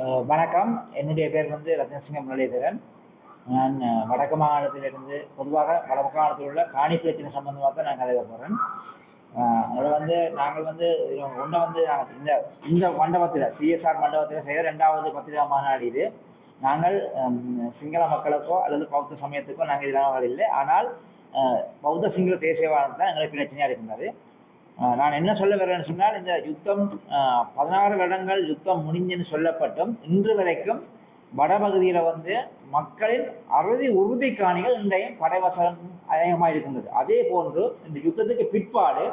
வணக்கம். என்னுடைய பேர் வந்து ரத்னசிங்கம் முரளிதரன். நான் வடக்கு மாகாணத்திலிருந்து பொதுவாக வடக்கு மாகாணத்தில் உள்ள காணி பிரச்சனை சம்பந்தமாக தான் நான் கதைக்க போகிறேன் அதில் வந்து நாங்கள் வந்து ஒன்றை வந்து நாங்கள் இந்த இந்த மண்டபத்தில் சிஎஸ்ஆர் மண்டபத்தில் செய்கிற ரெண்டாவது பத்திரிகா மாநாடு இது. நாங்கள் சிங்கள மக்களுக்கோ அல்லது பௌத்த சமயத்துக்கோ நாங்கள் எதிரானவர்கள் இல்லை. ஆனால் பௌத்த சிங்கள தேசியவாதம் தான் எங்களுக்கு பிரச்சனையாக இருக்கின்றது. நான் என்ன சொல்ல வரேன்னு சொன்னால் இந்த யுத்தம் பதினாறு வருடங்கள் யுத்தம் முடிஞ்சுன்னு சொல்லப்பட்டும் இன்று வரைக்கும் வடபகுதியில் வந்து மக்களின் அறுதி உறுதி காணிகள் இன்றையும் படைவசம் அநேகமாக இருக்கின்றது. அதே போன்று இந்த யுத்தத்துக்கு பிற்பாடு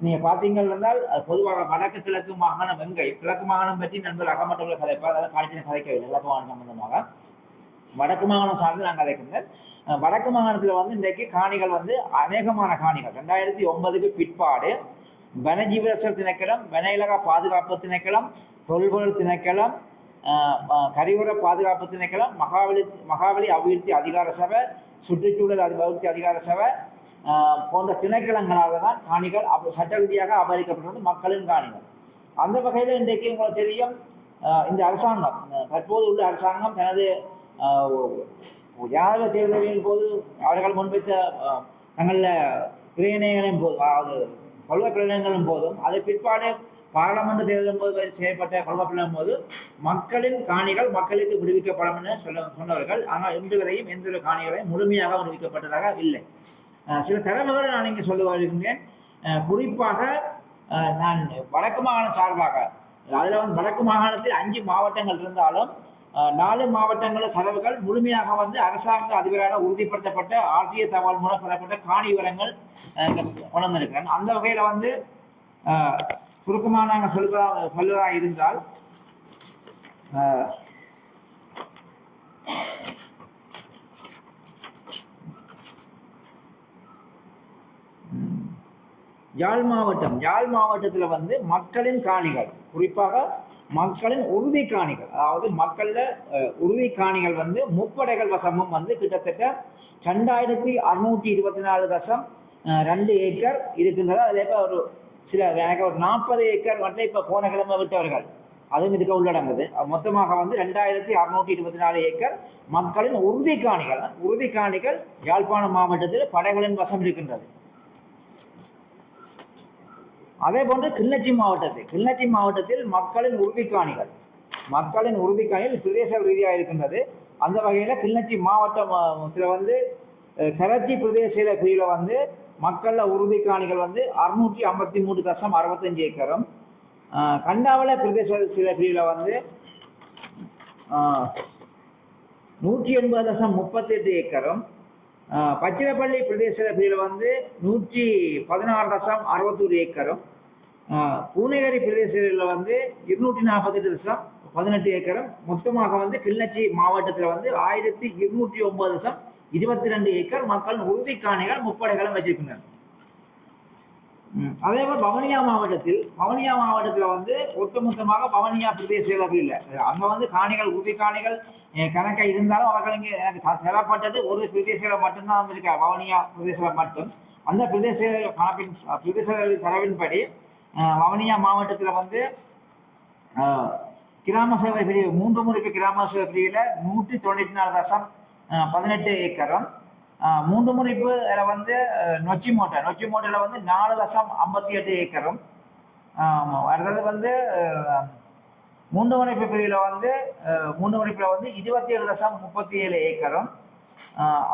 நீங்கள் பார்த்தீங்கள் இருந்தால் அது பொதுவாக வடக்கு கிழக்கு மாகாணம் எங்கே? கிழக்கு மாகாணம் பற்றி நண்பர் அகமட்டவர்கள் கதைப்பார் அதெல்லாம் காணிக்கிற கதைக்கவில்லை. கிழக்கு மாகாணம் சம்பந்தமாக. வடக்கு மாகாணம் சார்ந்து நான் கதைக்கின்றேன். வடக்கு மாகாணத்தில் வந்து இன்றைக்கு காணிகள் வந்து அநேகமான காணிகள். ரெண்டாயிரத்தி ஒன்பதுக்கு பிற்பாடு வனஜீவரசல் திணைக்களம் வன பாதுகாப்பு திணைக்களம் தொல்பொருள் திணைக்களம் அஹ், கரையோர பாதுகாப்பு திணைக்களம் மகாவலி மகாபலி அபிவிருத்தி அதிகார சபை சுற்றுச்சூழல் அபிவிருத்தி அதிகார சபை போன்ற திணைக்களங்களால் தான் காணிகள் அப் சட்ட ரீதியாக அபகரிக்கப்பட்டிருந்தது மக்களின் காணிகள். அந்த வகையில் இன்றைக்கு உங்களுக்கு தெரியும் இந்த அரசாங்கம் தற்போது உள்ள அரசாங்கம் தனது ஜனாதிபதி தேர்தலின் போது அவர்கள் முன்வைத்த அஹ், தங்களில் பிரேரணைகளின் போது அதாவது கொள்கை பிரயணங்களின் போதும் அது பிற்பாடு பாராளுமன்ற தேர்தலின் போது செய்யப்பட்ட கொள்கை பிரயணம் போது மக்களின் காணிகள் மக்களுக்கு விடுவிக்கப்படும் என சொல்ல சொன்னவர்கள். ஆனால் இன்று வரையும் எந்த ஒரு காணிகளையும் முழுமையாக விடுவிக்கப்பட்டதாக இல்லை. சில தரவுகளை நான் இங்கே சொல்ல வருகின்றேன். குறிப்பாக நான் வடக்கு மாகாணம் சார்பாக அதில் வந்து வடக்கு மாகாணத்தில் அஞ்சு மாவட்டங்கள் இருந்தாலும் நாலு மாவட்டங்களில் தரவுகள் முழுமையாக வந்து அரசாங்க அதிபரால் உறுதிப்படுத்தப்பட்ட ஆர்டிஏ தகவல் மூலம் பெறப்பட்ட காணி விவரங்கள் கொண்டு வந்திருக்கிறேன் அந்த வகையில் வந்து சுருக்கமான சுருக்கமாக நாங்கள் சொல்வதாக இருந்தால் யாழ் மாவட்டம் யாழ் மாவட்டத்தில் வந்து மக்களின் காணிகள் குறிப்பாக மக்களின் உறுதி காணிகள். அதாவது மக்களில் உறுதி காணிகள் வந்து முப்படைகள் வசமும் வந்து கிட்டத்தட்ட ரெண்டாயிரத்தி அறுநூற்றி இருபத்தி நாலு தசம் ரெண்டு ஏக்கர் இருக்கின்றது. அதில் இப்போ ஒரு சில எனக்கு ஒரு நாற்பது ஏக்கர் மட்டும் இப்போ போன கிழமை விட்டவர்கள். அதுவும் இதுக்கு உள்ளடங்குது. மொத்தமாக வந்து ரெண்டாயிரத்தி அறுநூற்றி இருபத்தி நாலு ஏக்கர் மக்களின் உறுதி காணிகள். உறுதி காணிகள் யாழ்ப்பாணம் மாவட்டத்தில் படைகளின் வசம் இருக்கின்றது. அதே போன்று கிளிநொச்சி மாவட்டத்தில் கிளிநொச்சி மாவட்டத்தில் மக்களின் உறுதிக்காணிகள் மக்களின் உறுதிக்காணிகள் பிரதேச ரீதியாக இருக்கின்றது. அந்த வகையில் கிளிநொச்சி மாவட்டத்தில் வந்து கரச்சி பிரதேச பிரிவில் வந்து மக்களில் உறுதிக்காணிகள் வந்து அறுநூற்றி ஐம்பத்தி மூணு தசம் அறுபத்தஞ்சு ஏக்கரும். கண்டாவள பிரதேச சில பிரிவில் வந்து நூற்றி எண்பது தசம் முப்பத்தெட்டு ஏக்கரும். பச்சிரப்பள்ளி பிரதேச வந்து நூற்றி பதினாறு தசம் அறுபத்தோரு ஏக்கரும் அஹ், பூனேகரி பிரதேசத்தில் வந்து இருநூற்றி நாற்பத்தெட்டு தசம் பதினெட்டு ஏக்கரும் மொத்தமாக வந்து கிளிநொச்சி மாவட்டத்தில் வந்து ஆயிரத்தி இருநூற்றி ஒன்பது தசம் இருபத்தி ரெண்டு ஏக்கர் மக்கள் உறுதி காணிகள் முப்படைகளும் வச்சிருக்கின்றனர். அதே போல் பவனியா மாவட்டத்தில் பவனியா மாவட்டத்தில் வந்து ஒட்டுமொத்தமாக பவனியா பிரதேச இல்லை. அங்கே வந்து காணிகள் உறுதி காணிகள் கணக்காக இருந்தாலும் அவர்கள் இங்கே எனக்கு தரப்பட்டது ஒரு பிரதேசத்தில் மட்டும்தான் வந்திருக்கா பவனியா பிரதேசத்தில் மட்டும். அந்த பிரதேச கணக்கின் பிரதேச தரவின்படி பவனியா வவனியா மாவட்டத்தில் வந்து கிராம சேவை பிரிவு மூன்று முறை கிராம சேவை பிரிவில் நூற்றி தொண்ணூற்றி நாலு தசம் பதினெட்டு ஏக்கரும் மூன்று முறிப்பு அதில் வந்து நொச்சி மூட்டை. நொச்சி மூட்டையில் வந்து நாலு லட்சம் ஐம்பத்தி எட்டு ஏக்கரும். ஆமாம் அடுத்தது வந்து மூன்று முறைப்பு பிரிவில் வந்து மூன்று முறைப்பில் வந்து இருபத்தி ஏழு லட்சம் முப்பத்தி ஏழு ஏக்கரும்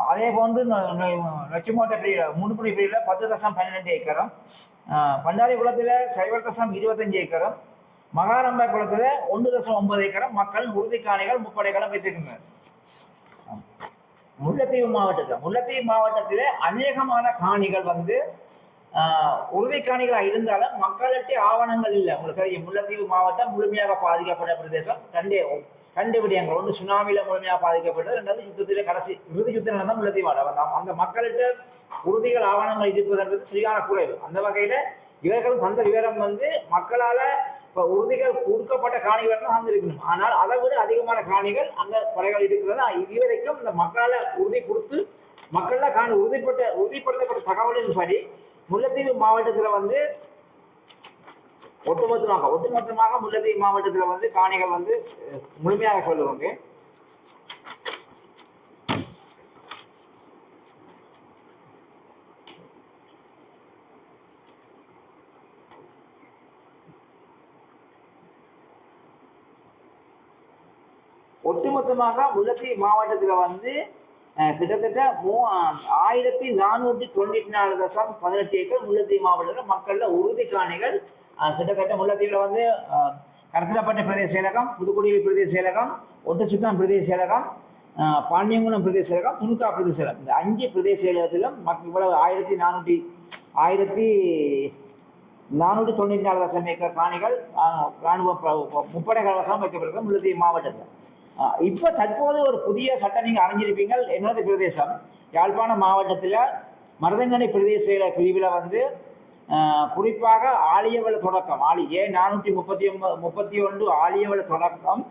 அதே போன்று நொ- நொ- பிரிவில் மூன்று முறை பிரிவில் பத்து லட்சம் பன்னிரெண்டு ஏக்கரும். பண்டாரி குளத்தில் சைபர் தசம் இருபத்தஞ்சு ஏக்கரும். மகாரம்பா குளத்தில் ஒன்று தசம் ஒன்பது ஏக்கரும். மக்கள் உறுதி காணிகள் முப்படைகளும் வைத்திருக்கின்றனர். முல்லைத்தீவு மாவட்டத்தில் முல்லைத்தீவு மாவட்டத்தில் அநேகமான காணிகள் வந்து உறுதி காணிகளாக இருந்தாலும் மக்களிட்டே ஆவணங்கள் இல்லை. உங்களுக்கு தெரியும் முல்லைத்தீவு மாவட்டம் முழுமையாக பாதிக்கப்பட்ட பிரதேசம். ரெண்டே ரெண்டு விடயங்கள். ஒன்று சுனாமியில் முழுமையாக பாதிக்கப்பட்டது ரெண்டாவது யுத்தத்தில் கடைசி இறுதி யுத்தம் நடந்தால் முல்லைத்தீவு மாவட்டம். அந்த- மக்களிட்ட மக்கள்கிட்ட உறுதிகள் ஆவணங்கள் இருப்பதுன்றது சரியான குறைவு. அந்த வகையில் இவர்களும் தந்த விவரம் வந்து மக்களால் இப்போ உறுதிகள் கொடுக்கப்பட்ட காணிகள் தான் தந்திருக்கணும் ஆனால் அதை விட அதிகமான காணிகள் அந்த படைகள் இருக்கிறது. இதுவரைக்கும் இந்த மக்களால் உறுதி கொடுத்து மக்களால் காணி உறுதிப்பட்ட உறுதிப்படுத்தப்பட்ட தகவலின்படி முல்லைத்தீவு மாவட்டத்தில் வந்து ஒட்டுமொத்தமாக ஒட்டுமொத்தமாக முல்லைத்தீவு மாவட்டத்தில் வந்து காணிகள் வந்து முழுமையாக கொள்ளுகின்றேன் ஒட்டுமொத்தமாக முல்லைத்தீவு மாவட்டத்தில் வந்து கிட்டத்தட்ட மூ ஆயிரத்தி நானூற்றி தொண்ணூற்றி நாலு தசம் பதினெட்டு ஏக்கர் முல்லைத்தீவு மாவட்டத்தில் மக்களில் உறுதி காணிகள் கிட்டத்தட்ட முல்லைத்தீவில் வந்து அஹ், பிரதேச செயலகம் புதுக்குடியில் பிரதேச செயலகம் ஒட்டச்சுட்டான் பிரதேச செயலகம் பாண்டியங்குளம் பிரதேச செயலகம் துணுக்கா பிரதேச செயலகம். இந்த அஞ்சு பிரதேச செயலகத்திலும் மக்கள் இவ்வளவு ஆயிரத்தி நானூற்றி ஆயிரத்தி நானூற்றி தொண்ணூற்றி நாலு லட்சம் ஏக்கர் காணிகள் ராணுவ முப்படைகள் வசம் வைக்கப்பட்டிருக்கு முல்லைத்தீவு மாவட்டத்தில். இப்போ தற்போது ஒரு புதிய சட்டம் நீங்கள் அறிஞ்சிருப்பீங்கள் என்னோட பிரதேசம்? யாழ்ப்பாணம் மாவட்டத்தில் மருதங்கனி பிரதேச பிரிவில் வந்து குறிப்பாக ஆலியவள தொடக்கம் ஆலி ஏ நானூற்றி முப்பத்தி ஒன்பது முப்பத்தி ஒன்று ஆலியவள தொடக்கம்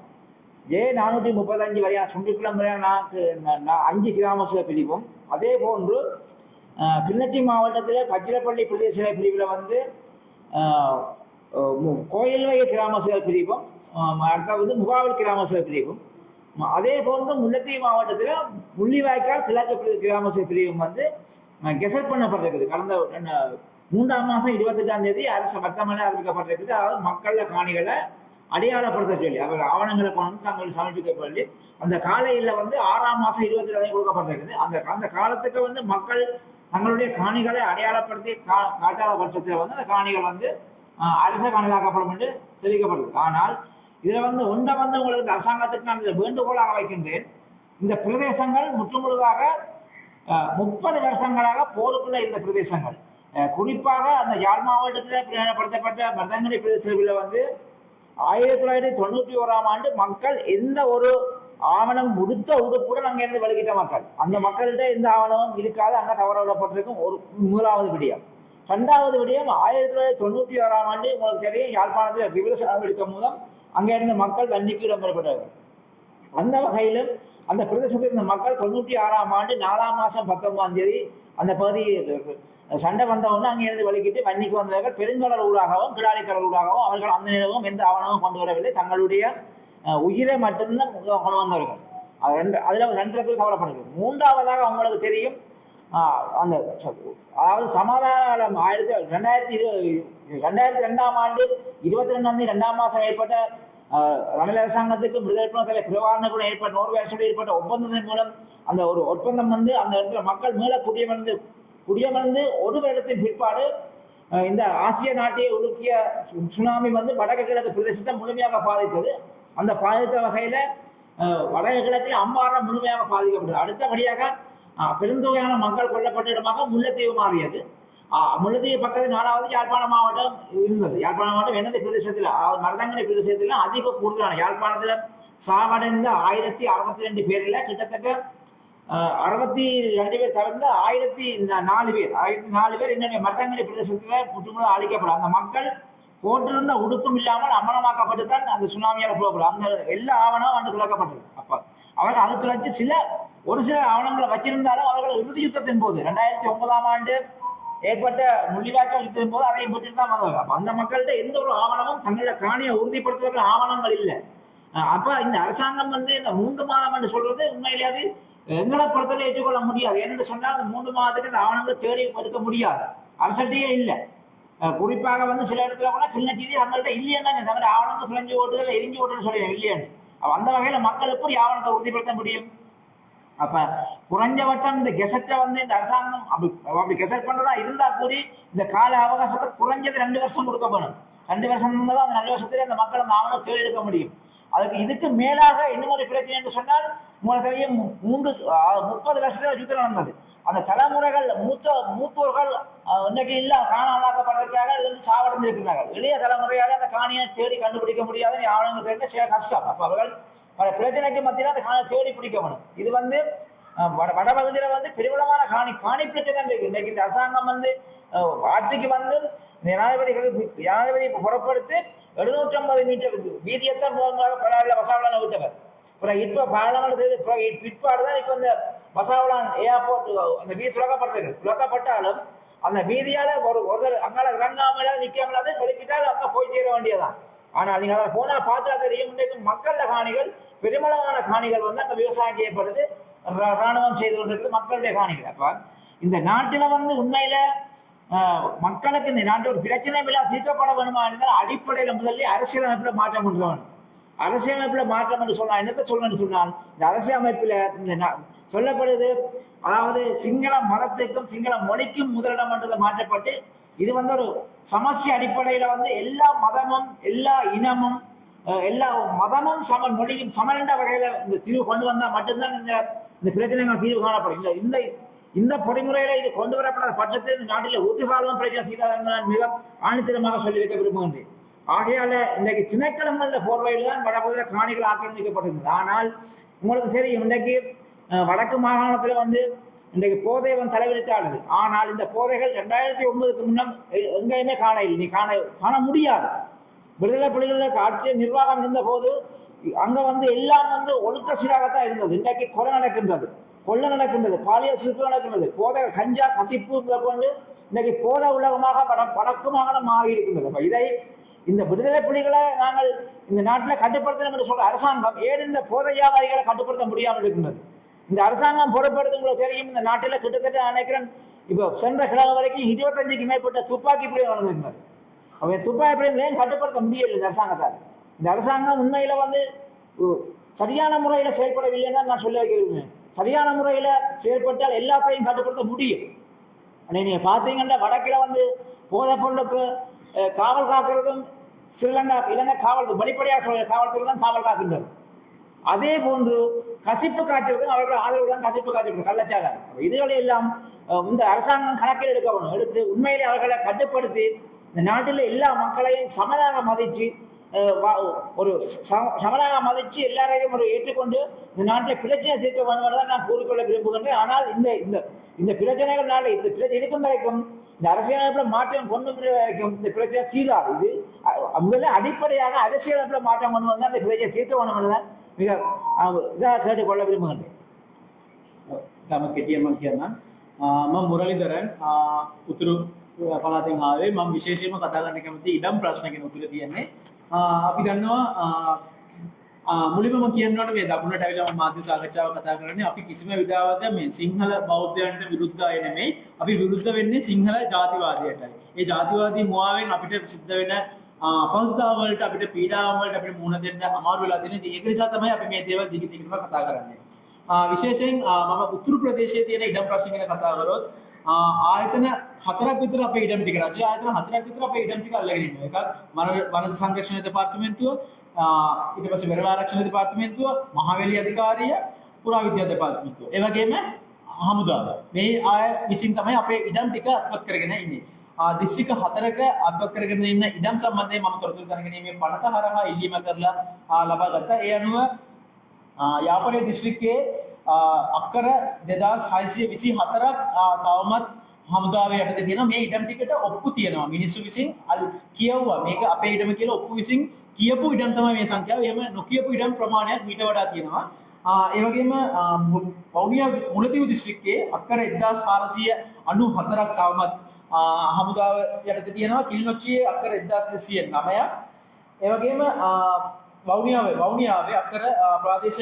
ஏ நானூற்றி முப்பத்தஞ்சு வரையான சுண்டிக்குளம் வரையான அஞ்சு கிராம சபை பிரிவும். அதே போன்று அஹ், கிளிநொச்சி மாவட்டத்தில் பச்சிரப்பள்ளி பிரதேச பிரிவில் வந்து அஹ், கோயில்வய கிராம சபை பிரிவும் அடுத்த அடுத்தது வந்து முகாவில் கிராம சபை பிரிவும். அதே போன்று முல்லைத்தீவு மாவட்டத்தில் முள்ளிவாய்க்கால் கிழக்கு கிராம சபை பிரிவும் வந்து கெசட் பண்ணப்பட்டிருக்குது. கடந்த மூன்றாம் மாதம் இருபத்தெட்டாம் தேதி அரசு வர்த்தமான அறிவிக்கப்பட்டிருக்குது. அதாவது மக்கள காணிகளை அடையாளப்படுத்த சொல்லி அவர் ஆவணங்களை கொண்டு வந்து தாங்கள் சமர்ப்பிக்க சொல்லி அந்த காலையில் வந்து ஆறாம் மாதம் இருபத்தி கொடுக்கப்பட்டிருக்குது. அந்த அந்த காலத்துக்கு வந்து மக்கள் தங்களுடைய காணிகளை அடையாளப்படுத்தி கா காட்டாத பட்சத்தில் வந்து அந்த காணிகள் வந்து அரச காணிகளாக்கப்படும் என்று தெரிவிக்கப்படுது. ஆனால் இதில் வந்து ஒன்றை வந்து உங்களுக்கு இந்த அரசாங்கத்துக்கு நான் இதை வேண்டுகோளாக வைக்கின்றேன். இந்த பிரதேசங்கள் முற்றுமுழுதாக முப்பது வருஷங்களாக போருக்குள்ள இருந்த பிரதேசங்கள். குறிப்பாக அந்த யாழ் மாவட்டத்தில் பிரயணப்படுத்தப்பட்ட மருதங்கனி பிரதேசத்தில் வந்து ஆயிரத்தி தொள்ளாயிரத்தி தொண்ணூற்றி ஓராம் ஆண்டு மக்கள் எந்த ஒரு ஆவணம் முடித்த உடுப்புடன் அங்கிருந்து வெளிக்கிட்ட மக்கள். அந்த மக்கள்கிட்ட எந்த ஆவணமும் இருக்காது. அங்கே தவற விடப்பட்டிருக்கும் ஒரு முதலாவது விடயம். ரெண்டாவது விடயம் ஆயிரத்தி தொள்ளாயிரத்தி தொண்ணூற்றி ஓராம் ஆண்டு உங்களுக்கு தெரியும் யாழ்ப்பாணத்தில் ரிவர்ஸ் எடுக்கும் மூலம் அங்கே இருந்த மக்கள் வன்னிக்கு இடம்பெறப்பட்டார்கள் அந்த வகையிலும் அந்த பிரதேசத்தில் இருந்த மக்கள் தொண்ணூற்றி ஆறாம் ஆண்டு நாலாம் மாதம் பத்தொன்பதாம் தேதி அந்த பகுதி சண்டை வந்தவொன்னு அங்கே இருந்து வலிக்கிட்டு வன்னிக்கு வந்தவர்கள் பெருங்கடல் ஊடாகவும் கிளாலி கடல் ஊடாகவும் அவர்கள் அந்த நிலவும் எந்த ஆவணமும் கொண்டு வரவில்லை. தங்களுடைய உயிரை மட்டும்தான் கொண்டு வந்தவர்கள். அது ரெண்டு அதில் ரெண்டு இடத்துல கவலைப்படுது மூன்றாவதாக அவங்களுக்கு தெரியும் அந்த அதாவது சமாதான ஆயிரத்தி ரெண்டாயிரத்தி இரு ரெண்டாயிரத்தி ரெண்டாம் ஆண்டு இருபத்தி ரெண்டாம் தேதி ரெண்டாம் மாதம் ஏற்பட்ட ரணில் அரசாங்கத்துக்கு விடுதலை தலைவர் பிரபாகரனுக்கு ஏற்பட்ட நோர்வே அரசோடு ஏற்பட்ட ஒப்பந்தத்தின் மூலம் அந்த ஒரு ஒப்பந்தம் வந்து அந்த இடத்துல மக்கள் மீள குடியமர்ந்து குடியமர்ந்து ஒரு வருடத்தின் பிற்பாடு இந்த ஆசிய நாட்டை உலுக்கிய சு- சுனாமி வந்து வடக்கு கிழக்கு பிரதேசத்தை முழுமையாக பாதித்தது. அந்த பாதித்த வகையில் வடக்கு கிழக்கில் அம்பாரம் முழுமையாக பாதிக்கப்பட்டது. அடுத்தபடியாக பெருந்தொகையான மக்கள் கொல்லப்பட்ட இடமாக முல்லைத்தீவு மாறியது. முழுதிய பக்கத்தில் நாலாவது யாழ்ப்பாணம் மாவட்டம் இருந்தது யாழ்ப்பாணம் மாவட்டம் எனது பிரதேசத்தில் அதாவது மருதங்கனி பிரதேசத்தில் அதிக கூடுதலான யாழ்ப்பாணத்தில் சாவடைந்த ஆயிரத்தி அறுபத்தி ரெண்டு பேரில் கிட்டத்தட்ட அறுபத்தி ரெண்டு பேர் தவிர்த்து ஆயிரத்தி நாலு பேர் ஆயிரத்தி நாலு பேர் என்னுடைய மருதங்கனி பிரதேசத்தில் முற்றுமுழுதாக அழிக்கப்படும் அந்த மக்கள் போட்டிருந்த உடுப்பும் இல்லாமல் அமலமாக்கப்பட்டு தான் அந்த சுனாமியால் புறப்படும் அந்த எல்லா ஆவணமும் வந்து துளக்கப்பட்டது அப்போ அவர்கள் அது துளைச்சு சில ஒரு சில ஆவணங்களை வச்சிருந்தாலும் அவர்கள் இறுதி யுத்தத்தின் போது ரெண்டாயிரத்தி ஒன்பதாம் ஆண்டு ஏற்பட்ட முள்ளிவாய்க்கால் யுத்தத்தின் போது அதையும் பெற்றுட்டு தான் மதம் அப்போ அந்த மக்கள்கிட்ட எந்த ஒரு ஆவணமும் தமிழை காணியை உறுதிப்படுத்துவதற்கு ஆவணங்கள் இல்லை. அப்போ இந்த அரசாங்கம் வந்து இந்த மூன்று மாதம் என்று சொல்றது உண்மையிலே அது எங்களை பொறுத்தவரை ஏற்றுக்கொள்ள முடியாது. ஏன்னு சொன்னால் அந்த மூன்று மாதத்துக்கு இந்த ஆவணங்களை தேடி எடுக்க முடியாது. அரசட்டையே இல்லை. குறிப்பாக வந்து சில இடத்துல கூட கிளிநொச்சியிலே அவங்கள்ட்ட இல்லையாண்டாங்க தவிர ஆவணத்தை சுழஞ்சு ஓட்டுதல் எரிஞ்சு ஓட்டுன்னு சொல்லி இல்லையாண்டு அந்த வகையில் மக்கள் எப்படி ஆவணத்தை உறுதிப்படுத்த முடியும்? அப்ப குறைஞ்சவட்டம் இந்த கெசட்டை வந்து இந்த அரசாங்கம் அப்படி அப்படி கெசட் பண்றதா இருந்தா கூடி இந்த கால அவகாசத்தை குறைஞ்சது ரெண்டு வருஷம் கொடுக்க வேணும். ரெண்டு வருஷம் இருந்தால் அந்த ரெண்டு வருஷத்துல அந்த மக்கள் அந்த ஆவணம் தேடி எடுக்க முடியும். அதுக்கு இதுக்கு மேலாக இன்னும் ஒரு பிரச்சனை என்று சொன்னால் மூலத்திலேயே மூன்று முப்பது வருஷத்துல யுத்தம் நடந்தது. அந்த தலைமுறைகள் மூத்த மூத்தோர்கள் இன்னைக்கு இல்ல காணாமலாக்கப்படுறார்கள் அல்லது சாவடைஞ்சிருக்கிறார்கள். இளைய தலைமுறையால் அந்த காணியை தேடி கண்டுபிடிக்க முடியாத ஆவணங்கள் தேட கஷ்டம். அப்ப அவர்கள் பல பிரச்சனைக்கு மத்தியில் அந்த காணியை தேடி பிடிக்க வேணும். இது வந்து வட வடபகுதியில் வந்து பெருவளமான காணி காணி பிரச்சனை இருக்கு. இன்னைக்கு இந்த அரசாங்கம் வந்து ஆட்சிக்கு வந்து இந்த ஜனாதிபதி ஜனாதிபதி புறப்படுத்தி எழுநூற்றி ஐம்பது மீட்டர் வீதியத்தான் முதல் பல பலாவில் வசாவளான விட்டவர். அப்புறம் இப்போ பாராளுமன்ற பிற்பாடு தான் இப்போ இந்த வசாவளான் ஏர்போர்ட் அந்த வீதி சுலக்கப்பட்டிருக்கு சுலக்கப்பட்டாலும் அந்த வீதியால் ஒரு ஒருத்தர் அங்கால இறங்காமல் நிக்காமலாத வெளிக்கிட்டால் அங்கே போய் சேர வேண்டியதான் ஆனால் நீங்கள் அதை போனால் பார்த்தா தெரியும். இன்றைக்கு மக்கள காணிகள் பெருமளவான காணிகள் வந்து அங்கே விவசாயம் செய்யப்படுது. ரா- ராணுவம் செய்து கொண்டிருக்கிறது மக்களுடைய காணிகள். அப்போ இந்த நாட்டில் வந்து உண்மையில் மக்களுக்கு இந்த நாட்டு ஒரு பிரச்சனை இல்லா தீர்க்கப்பட வேணுமா இருந்தால் அடிப்படையில் முதல்ல அரசியலமைப்பில் மாற்றம் கொண்டு வரணும். அரசியலமைப்பில் மாற்றம் என்று சொன்னால் என்னத்தை சொல்லணும்னு சொன்னால் இந்த அரசியலமைப்பில் இந்த சொல்லப்படுது அதாவது சிங்கள மதத்துக்கும் சிங்கள மொழிக்கும் முதலிடம் என்றது மாற்றப்பட்டு இது வந்து ஒரு சமஸ்ய அடிப்படையில் வந்து எல்லா மதமும் எல்லா இனமும் எல்லா மதமும் சம மொழியும் சமன்ற வகையில இந்த தீர்வு கொண்டு வந்தா மட்டும்தான் இந்த இந்த பிரச்சனைகள் தீர்வு காணப்படும். இந்த இந்த இந்த பொறிமுறையில இது கொண்டு வரப்படாத பட்சத்தில் இந்த நாட்டில் ஊற்றுகாலம் பிரச்சனை செய்தார்கள் நான் மிக ஆணித்தரமாக சொல்லி வைக்க விரும்புகின்றேன். ஆகையால இன்றைக்கு திணைக்களங்களில் போர்வையில் தான் வடபகுதியில் காணிகள் ஆக்கிரமிக்கப்பட்டிருந்தது. ஆனால் உங்களுக்கு தெரியும் இன்றைக்கு வடக்கு மாகாணத்தில் வந்து இன்றைக்கு போதை வந்து தலைவிரித்தாடுது. ஆனால் இந்த போதைகள் ரெண்டாயிரத்தி ஒன்பதுக்கு முன்னம் எங்கேயுமே காண இல்லை நீ காண காண முடியாது. விடுதலை புலிகளுக்கு ஆட்சி நிர்வாகம் இருந்த போது அங்க வந்து எல்லாம் வந்து ஒழுக்க சீராகத்தான் இருந்தது. இன்றைக்கு கொலை நடக்கின்றது. கொள்ளை நடக்கின்றது. பாலியல் சிறப்பு நடக்கின்றது. போதை கஞ்சா கசிப்பு கொண்டு இன்றைக்கு போதை உலகமாக பட பழக்கமாக மாறி இருக்கின்றது இதை இந்த விடுதலை புலிகளை நாங்கள் இந்த நாட்டில் கட்டுப்படுத்தணும் என்று சொல்ற அரசாங்கம் ஏன் இந்த போதை வியாபாரிகளை கட்டுப்படுத்த முடியாமல் இருக்கின்றது? இந்த அரசாங்கம் பொறுப்படுத்த உங்களுக்கு தெரியும் இந்த நாட்டில் கிட்டத்தட்ட நினைக்கிறேன் இப்போ சென்ற கிழமை வரைக்கும் இருபத்தஞ்சுக்கு மேற்பட்ட துப்பாக்கி பிரிவு நடந்திருக்கிறது அவன் துப்பாக்கி பிரிவு கட்டுப்படுத்த முடியல இந்த அரசாங்கத்தால்? இந்த அரசாங்கம் உண்மையில் வந்து சரியான முறையில் செயல்படவில்லைன்னு தான் நான் சொல்ல வைக்கிறேன் சரியான முறையில் செயல்பட்டால் எல்லாத்தையும் கட்டுப்படுத்த முடியும். ஆனால் நீங்கள் பார்த்தீங்கன்னா வடக்கில் வந்து போதைப் பொருளுக்கு காவல் காக்கிறதும் ஸ்ரீலங்கா இலங்கை காவல் வெளிப்படையாக காவல்துறை தான் காவல் காக்கின்றது. அதே போன்று கசிப்பு காய்ச்சலுக்கும் அவர்கள் ஆதரவு தான் கசிப்பு காய்ச்சல் கள்ளச்சாரம் இதுகளை எல்லாம் இந்த அரசாங்கம் கணக்கில் எடுக்கணும் எடுத்து உண்மையிலே அவர்களை கட்டுப்படுத்தி இந்த நாட்டில் எல்லா மக்களையும் சமனாக மதித்து ஒரு சமனாக மதித்து எல்லாரையும் ஒரு ஏற்றுக்கொண்டு இந்த நாட்டில் பிரச்சனை தீர்க்க வேண்டும் நான் கூறிக்கொள்ள விரும்புகின்றேன். ஆனால் இந்த இந்த இந்த பிரச்சனைகள் இந்த பிரச்சனை இருக்கும் வரைக்கும் இந்த அரசியலமைப்பில் மாற்றம் கொண்டு வர வரைக்கும் இந்த பிரச்சனை சீராது. இது முதல்ல அடிப்படையாக அரசியலமைப்பில் மாற்றம் கொண்டு வந்தால் இந்த பிரச்சனை தீர்க்க வேண்டும் என மிக இதாக கேட்டுக்கொள்ள விரும்புகின்றேன். தமக்கு எட்டியம்மா முரளிதரன் உத்ரு පලාතෙන් ආවේ මම විශේෂයෙන්ම කතා කරන්න කැමති ඉඩම් ප්‍රශ්න ගැන උතුර තියෙන්නේ ආ, අපි දන්නවා ආ, ආ, මුලින්ම මම කියන්න ඕනේ මේ දකුණට ඇවිල්ලා මම මාධ්‍ය සාකච්ඡාව කතා කරන්නේ අපි කිසිම විදිහක මේ සිංහල බෞද්ධයන්ට විරුද්ධ අය නෙමෙයි අපි විරුද්ධ වෙන්නේ සිංහල ජාතිවාදයටයි. ඒ ජාතිවාදී මුවාවෙන් අපිට සිද්ධ වෙන ආ, අපහසුතාව වලට අපිට පීඩාවන් වලට අපිට මුහුණ දෙන්න අමාරු වෙලා තියෙන ඉතින් ඒක නිසා තමයි අපි මේ දේවල් දිග දිගටම කතා කරන්නේ. ආ, විශේෂයෙන් ආ, මම උතුරු ප්‍රදේශයේ තියෙන ඉඩම් ප්‍රශ්න ගැන කතා කරොත් ආ, ආයතන හතරක් විතර අපේ ඉඩම් ටික රජය ආයතන හතරක් විතර අපේ ඉඩම් ටික අල්ලගෙන ඉන්නවා. එකක් වන වන සංරක්ෂණ දෙපාර්තමේන්තුව, ආ, ඊට පස්සේ වෙරළ ආරක්ෂණ දෙපාර්තමේන්තුව, මහවැලි අධිකාරිය, පුරාවිද්‍යා දෙපාර්තමේන්තුව. ඒ වගේම හමුදාව. මේ අය විසින් තමයි අපේ ඉඩම් ටික අත්පත් කරගෙන ඉන්නේ. ආ, දිස්ත්‍රික්ක හතරක අත්පත් කරගෙන ඉන්න ඉඩම් සම්බන්ධයෙන් මම තොරතුරු දැනගැනීමේ පනත හරහා ඉල්ලීම කරලා ආ, ලබා ගත්තා. ඒ අනුව ආ, යාපනය දිස්ත්‍රික්කයේ ආ, අක්කර දෙදස් හයිසිය විසි හතරක් තවමත් හමුදාවේ යටතේ තියෙන මේ ඉඩම් ටිකට ඔප්පු තියෙනවා. මිනිස්සු විසින් අල් කියව්වා. මේක අපේ ඉඩම කියලා ඔප්පු විසින් කියපු ඉඩම් තමයි මේ සංඛ්‍යාව. එහෙම නොකියපු ඉඩම් ප්‍රමාණයක් මීට වඩා තියෙනවා. ආ, ඒ වගේම ආ, මු- වවුනියා මුලතිව් දිස්ත්‍රික්කයේ අක්කර 1494ක් තවමත් ආ, හමුදාව යටතේ තියෙනවා. කිලිනොච්චියේ අක්කර 1209ක් ඒ වගේම ආ, වවුනියාවේ වවුනියාවේ අක්කර ආ, ප්‍රාදේශ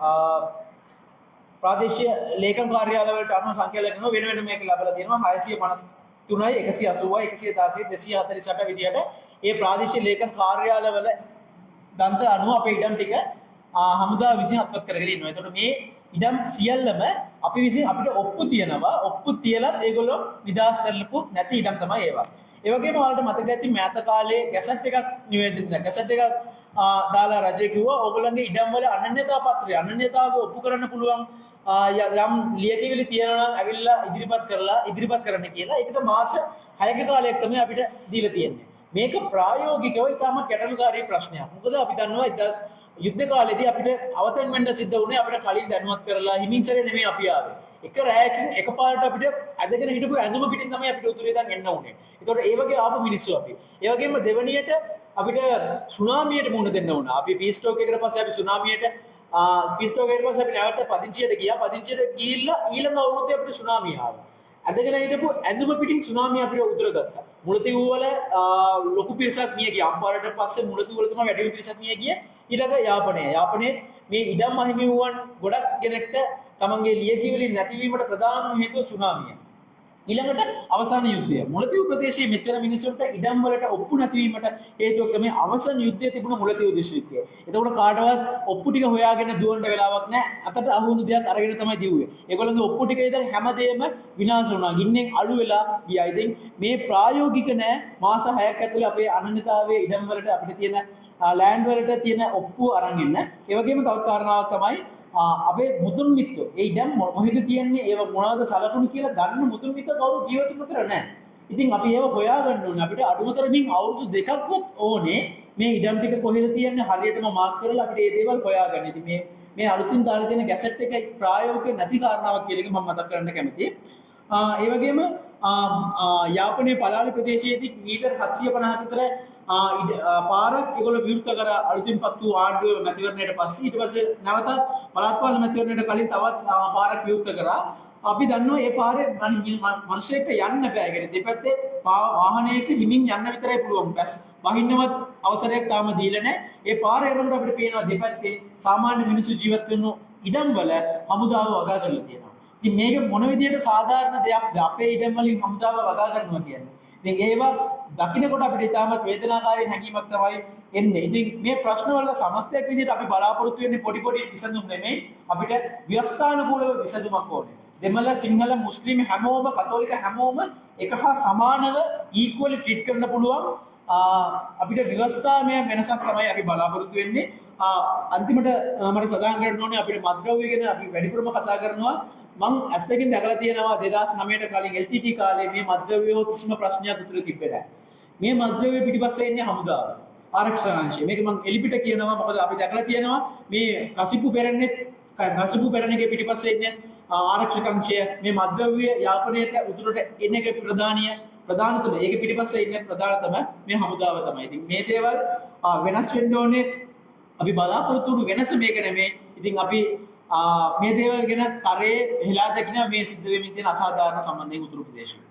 ආ, ප්‍රාදේශය ලේකම් කාර්යාලවලට අනු සංකලන වෙන වෙන මේක ලබල දෙනවා හයසිය පනස් තුනයි එකසි අසුවා එකසිය දාසේ දෙසිය හතරි සට විදිහට ඒ ප්‍රාදේශ ලේකම් කාර්යාලවල දන්ත අනුව අප ඉඩම් ටික හමුදා විසින් අත්පත් කරගෙනන්නවා එතට මේ ඉඩම් සියල්ලම අපි විසින් අපිට ඔප්පු තියෙනවා. ඔප්පු තියලත් ඒගොල්ලො නිදස් කරලපු නැති ඉඩම් තමයි ඒවා. ඒවගේ මවලට මතක ඇති මෑත කාලේ ගැසට් එකක් නිවේදන ගැසට් එකක් දාලා රජයකිව ඔගලන්ගේ ඉඩම්වල අනන්‍යතා පත්‍රය අනන්‍යතාව ඔප්පු කරන්න පුළුවන්. යම් ලියකියවිලි තියෙනවා නම් ඇවිල්ලා ඉදිරිපත් කරලා ඉදිරිපත් කරන්න කියලා. ඒකට මාස 6ක කාලයක් තමයි අපිට දීලා තියෙන්නේ. මේක ප්‍රායෝගිකව ඉතාම ගැටලුකාරී ප්‍රශ්නයක්. මොකද අපි දන්නවා 1000 යුද්ධ කාලෙදී අපිට අවතන් වෙන්න සිද්ධ වුණේ අපිට කලින් දැනුවත් කරලා හිමින්සරේ නෙමෙයි අපි ආවේ. එක රැයකින් එකපාරට අපිට ඇදගෙන හිටපු ඇඳුම පිටින් තමයි අපිට උතුරේ දන් එන්න උනේ. ඒතකොට ඒ වගේ ආපු මිනිස්සු අපි. ඒ වගේම දෙවණියට අපිට සුනාමියට මුහුණ දෙන්න වුණා. අපි පීස්ටෝක් එකට පස්සේ අපි සුනාමියට පීස්ටෝක් එකට පස්සේ අපි නැවත පදිංචියට ගියා. පදිංචියට ගිහිල්ලා ඊළඟ අවුරුද්දේ අපිට සුනාමිය ආවා. ඇදගෙන හිටපු ඇඳුම පිටින් සුනාමිය අපිට උදුර ගත්තා. මුලතිව් වල ආ, ලොකු පිරිසක් මිය ගියා. අම්පාරට පස්සේ මුලතිව් වල තමයි වැඩි පිරිසක් මිය ගියේ. ඊළඟ යාපනය. යාපනයේ මේ ඉඩම් අහිමි වූවන් ගොඩක් දෙනෙක්ට තමන්ගේ ලියකියවිලි නැතිවීමට ප්‍රධානම හේතුව සුනාමිය. ඊළඟට අවසාන යුද්ධය. මුලතිව් ප්‍රදේශයේ මෙච්චර මිනිසුන්ට ඉඩම් වලට ඔප්පු නැතිවීමට හේතුව තමයි අවසන් යුද්ධය තිබුණ මුලතිව් දිස්ත්‍රික්කය. එතකොට කාටවත් ඔප්පු ටික හොයාගෙන දුවන්න වෙලාවක් නැහැ. අතට අහුණු දෙයක් අරගෙන තමයි දිව්වේ. ඒගොල්ලන්ගේ ඔප්පු ටික ඉතින් හැමදේම විනාශ වුණා. ගින්නෙන් අළු වෙලා ගියා. ඉතින් මේ ප්‍රායෝගික නෑ මාස 6ක් ඇතුලේ අපේ අනන්‍යතාවයේ ඉඩම් වලට අපිට තියෙන ලෑන්ඩ් වලට තියෙන ඔප්පු අරන් ඉන්න. ඒ වගේම තවත් කාරණාවක් තමයි ආ, අපේ මුතුන් මිත්තෝ ඒ ඉඩම් මො- කොහෙද තියන්නේ ඒව මොනවද සලකුණු කියලා දන්න මුතුන් මිත්තෝ කවුරු ජීවිත උතර නැහැ. ඉතින් අපි ඒව හොයාගන්න ඕනේ. අපිට අඩුම තරමින් අවුරුදු දෙකක්වත් ඕනේ මේ ඉඩම් ටික කොහෙද තියන්නේ හරියටම මාක් කරලා අපිට මේ දේවල් හොයාගන්න. ඉතින් මේ මේ අලුතින් දාලා තියෙන ගැසට් එක ප්‍රායෝගික නැති කාරණාවක් කියලා එක මම මතක් කරන්න කැමතියි. ආ, ඒ වගේම ආ, ආ, යාපනයේ පලාලි ප්‍රදේශයේදී මීටර් 750 විතර ආ, ඉඩ- ආ, පාරක් ඒගොල්ලෝ විවෘත කර අලුතින්පත් වූ ආණ්ඩුව මැතිවරණයට පස්සේ ඊට පස්සේ නැවතත් පළාත් පාලන මැතිවරණයට කලින් තවත් ආ, පාරක් විවෘත කරා. අපි දන්නවා ඒ පාරේ මිනිස්සෙක්ට යන්න බෑ. ඒ කියන්නේ දෙපැත්තේ පා- වාහනයක හිමින් යන්න විතරයි පුළුවන්. බස් බහින්නවත් අවසරයක් තාම දීලා නැහැ. ඒ පාර යනකොට අපිට පේනවා දෙපැත්තේ සාමාන්‍ය මිනිස්සු ජීවත් වෙන ඉඩම් වල හමුදාව වගා කරලා තියෙනවා. ඉතින් මේක මොන විදියට සාධාරණ දෙයක්ද අපේ ඉඩම් වලින් හමුදාව වගා කරනවා කියන්නේ. ඉතින් ඒවා දකින්නකොට අපිට ඉතාමත් වේදනාකාරී හැඟීමක් තමයි එන්නේ. ඉතින් මේ ප්‍රශ්න වල සමස්තයක් විදිහට අපි බලාපොරොත්තු වෙන්නේ පොඩි පොඩි විසඳුම් නෙමෙයි. අපිට ව්‍යවස්ථානුකූලව විසඳුමක් ඕනේ. දෙමළ සිංහල මුස්ලිම් හැමෝම කතෝලික හැමෝම එක හා සමානව ඊක්වලි ට්‍රීට් කරන්න පුළුවන් ආ, අපිට ව්‍යවස්ථාමය වෙනසක් තමයි අපි බලාපොරොත්තු වෙන්නේ. ආ, අන්තිමට ආ, මට සඳහන් කරන්න ඕනේ අපිට මත්ද්‍රව්‍ය ගැන අපි වැඩිපුරම කතා කරනවා. මං ඇස් දෙකෙන් දැකලා තියෙනවා 2009ට කලින් LTT කාලේ මේ මත්ද්‍රව්‍ය හෝ කිසිම ප්‍රශ්නයක් උතුර තිබ්බේ නැහැ. මේ මත්ද්‍රව්‍ය පිටිපස්සේ ඉන්නේ හමුදාව. ආරක්ෂාංශය. මේක මං එලිපිට කියනවා මොකද අපි දැකලා තියෙනවා මේ කසිප්පු පෙරන්නේ කසිප්පු පෙරණගේ පිටිපස්සේ ඉන්නේ ආරක්ෂක අංශය මේ මත්ද්‍රව්‍ය යාපනයට උතුරට එන එක ප්‍රධානිය ප්‍රධානතම ඒක පිටිපස්සේ ඉන්නේ ප්‍රධානතම මේ හමුදාව තමයි. ඉතින් මේ දේවල් ආ, වෙනස් වෙන්න ඕනේ. අපි බලාපොරොත්තු වුණු වෙනස මේක නෙමේ. ඉතින් අපි ආ, මේ දේවල් ගැන තරයේ හෙලා දකින මේ සිද්ධ වෙමින් තියෙන අසාධාරණ සම්බන්ධයෙන් උතුරු ප්‍රදේශයේ